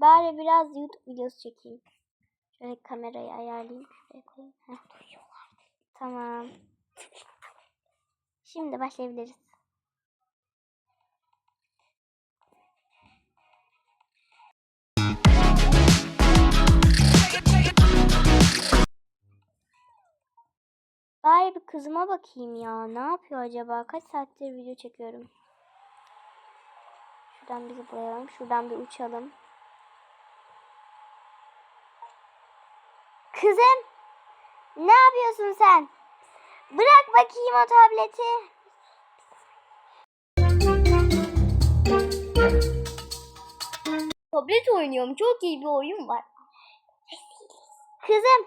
Bari biraz YouTube videosu çekeyim. Şöyle kamerayı ayarlayayım. Şuraya koyayım. Heh. Tamam. Şimdi başlayabiliriz. Bari bir kızıma bakayım ya. Ne yapıyor acaba? Kaç saattir video çekiyorum. Şuradan bir zıplayalım. Şuradan bir uçalım. Kızım. Ne yapıyorsun sen? Bırak bakayım o tableti. Tablet oynuyorum. Çok iyi bir oyun var. Kızım.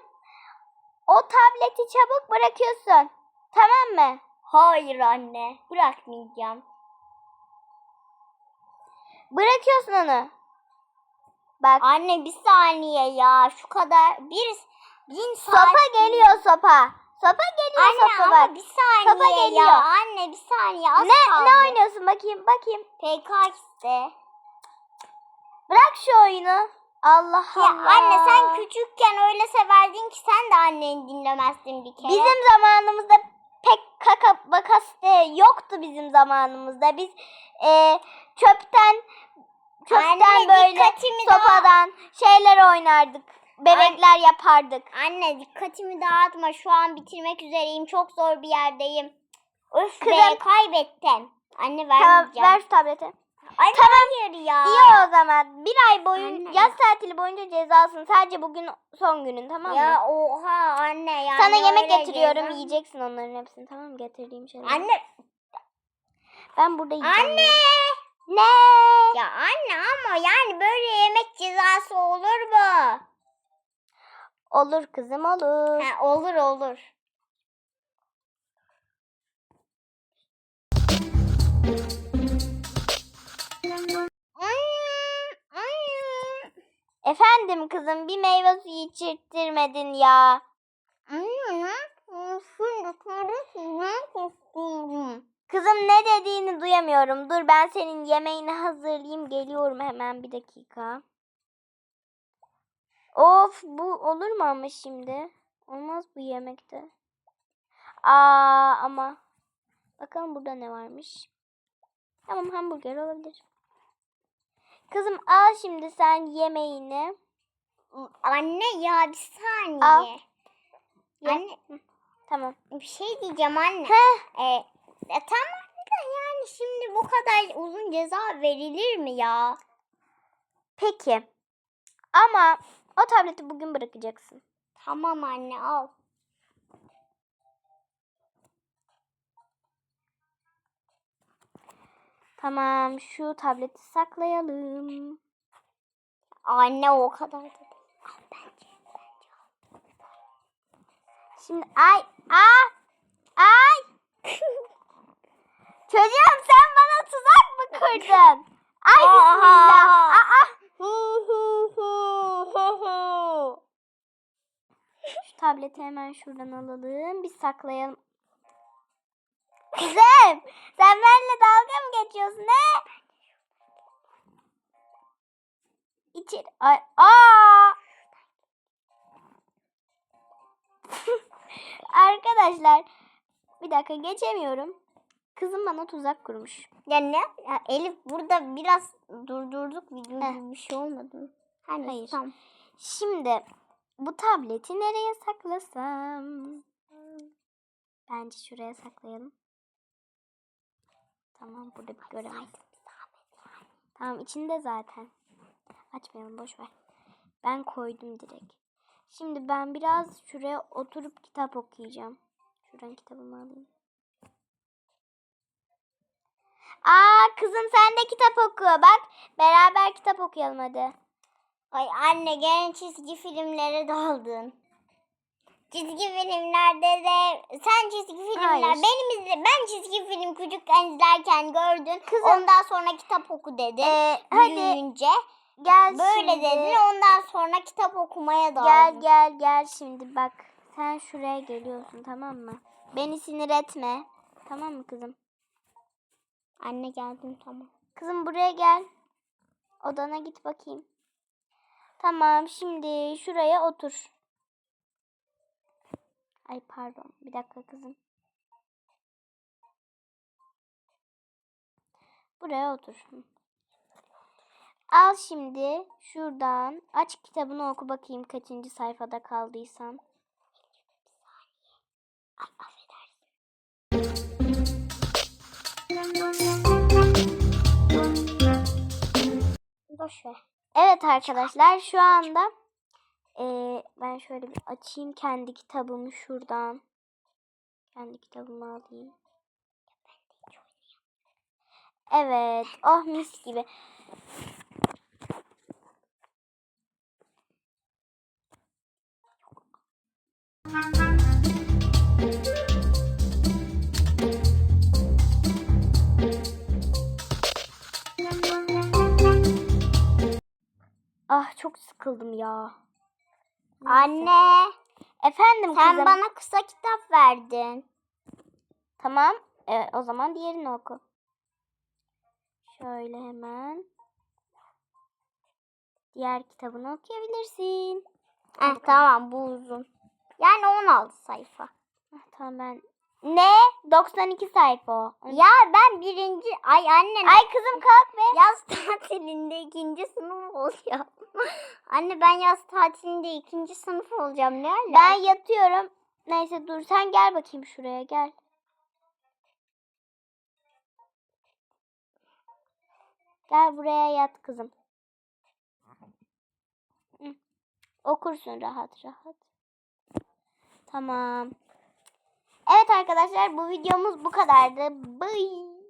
O tableti çabuk bırakıyorsun. Tamam mı? Hayır anne. Bırakmayacağım. Bırakıyorsun onu. Bak. Anne bir saniye ya. Şu kadar bir saat. Sopa geliyor sopa. Sopa geliyor Anne sopa bak. bir saniye Sopa geliyor. ya. Anne bir saniye. Az Ne kaldı. ne oynuyorsun bakayım bakayım. PKX'de. Bırak şu oyunu. Allah Ya Allah. anne sen küçükken öyle severdin ki sen de anneni dinlemezdin bir kere. Bizim zamanımızda pek kaka bakaste yoktu bizim zamanımızda. Biz e, çöpten çöpten Anne, böyle sopadan şeyler oynardık. Bebekler yapardık. Anne dikkatimi dağıtma. Şu an bitirmek üzereyim. Çok zor bir yerdeyim. Öf Kızım. be kaybettim. Anne Tamam vermeyeceğim. ver şu tableti. Anne Tamam. hayır ya. İyi o zaman. Bir ay boyun Anne. yaz tatili boyunca cezasın. Sadece bugün son günün tamam mı? Ya oha anne ya. Sana yemek getiriyorum. ceza- Yiyeceksin onların hepsini tamam mı? Getirdiğim şeyleri. Anne. Ben burada yiyeceğim. Anne. Ne? Ya anne ama yani böyle yemek cezası olur mu? Olur kızım olur. Ha, olur olur. Efendim kızım bir meyve suyu içirttirmedin ya. Kızım ne dediğini duyamıyorum. Dur ben senin yemeğini hazırlayayım. Geliyorum hemen bir dakika. Of bu olur mu ama şimdi? Olmaz bu yemekte. Aa ama. Bakalım burada ne varmış. Tamam hamburger olabilir. Kızım al şimdi sen yemeğini. Anne ya bir saniye. Al. Ye. Anne Tamam. bir şey diyeceğim anne. Heh. E, e, tamam da yani şimdi bu kadar uzun ceza verilir mi ya? Peki. Ama o tableti bugün bırakacaksın. Tamam anne al. Tamam şu tableti saklayalım. Anne o kadar da değil. Al bence. Şimdi ay aa ay Çocuğum sen bana tuzak mı kurdun? Ay bismillah. Aa. Şu tableti hemen şuradan alalım. Bir saklayalım. Kızım sen benimle dalga mı geçiyorsun ne? İçeri. Ay. Aa. Arkadaşlar bir dakika geçemiyorum. Kızım bana tuzak kurmuş. Ya ne? Ya Elif burada biraz durdurduk videoyu Heh. bir şey olmadı? Hani Hayır. Tamam. Şimdi bu tableti nereye saklasam? Bence şuraya saklayalım. Tamam burada bir göremez. Tamam içinde zaten. Açmayalım boş ver. Ben koydum direkt. Şimdi ben biraz şuraya oturup kitap okuyacağım. Şuradan kitabımı alayım. Aa kızım sen de kitap oku. Bak beraber kitap okuyalım hadi. Ay anne gene çizgi filmlere daldın. Çizgi filmlerde de sen çizgi filmler Hayır. benim izle ben çizgi film küçükken izlerken gördün. Kızım. Ondan sonra kitap oku dedin. Ee, hadi Büyüyünce gel böyle şimdi. dedin. Ondan sonra kitap okumaya daldın. Gel gel gel şimdi bak. Sen şuraya geliyorsun tamam mı? Beni sinir etme. Tamam mı kızım? Anne geldim tamam. Kızım buraya gel. Odana git bakayım. Tamam şimdi şuraya otur. Ay pardon bir dakika kızım. Buraya otur. Al şimdi şuradan aç kitabını oku bakayım kaçıncı sayfada kaldıysan. Ay affedersin. Boş ver. Evet arkadaşlar şu anda eee, ben şöyle bir açayım kendi kitabımı şuradan. Kendi kitabımı alayım. Evet. Oh mis gibi. Ah çok sıkıldım ya. Neyse. Anne Efendim sen kızım. bana kısa kitap verdin. Tamam. E, o zaman diğerini oku. Şöyle hemen. Diğer kitabını okuyabilirsin. Heh, tamam bu uzun. Yani 16 sayfa. Ah, tamam ben. Ne? 92 sayfa o. Ya ben birinci... Ay anne. Ay kızım kalk be. Yaz tatilinde ikinci sınıf olacağım. Anne ben yaz tatilinde ikinci sınıf olacağım. Ne öyle? Ben yatıyorum. Neyse dur sen gel bakayım şuraya gel. Gel buraya yat kızım. Okursun rahat rahat. Tamam. Evet arkadaşlar bu videomuz bu kadardı. Bye.